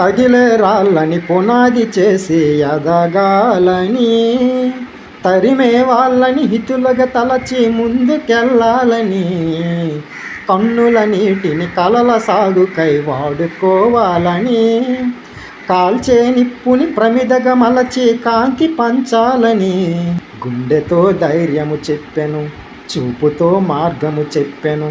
తగిలే రాళ్ళని పునాది చేసి ఎదగాలని తరిమే వాళ్ళని హితులుగా తలచి ముందుకెళ్ళాలని కన్నుల నీటిని కలల సాగుకై వాడుకోవాలని కాల్చే నిప్పుని ప్రమిదగా మలచి కాంతి పంచాలని గుండెతో ధైర్యము చెప్పెను చూపుతో మార్గము చెప్పెను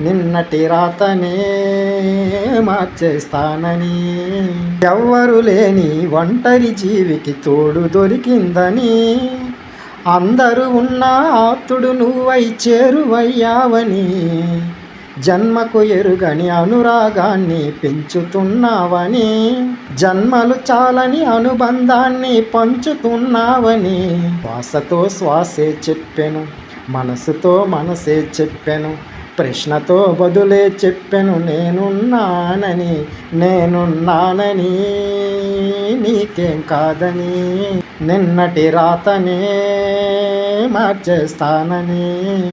నిన్నటి రాతనే మార్చేస్తానని. ఎవ్వరు లేని ఒంటరి జీవికి తోడు దొరికిందని. అందరూ ఉన్న ఆత్తుడు నువ్వై చేరువయ్యావని. జన్మకు ఎరుగని అనురాగాన్ని పెంచుతున్నావని. జన్మలు చాలని అనుబంధాన్ని పంచుతున్నావని. శ్వాసతో శ్వాసే చెప్పెను మనసుతో మనసే చెప్పెను ప్రశ్నతో బదులే చెప్పెను నేనున్నానని నేనున్నానని నీకేం కాదని నిన్నటి రాతనే మార్చేస్తానని.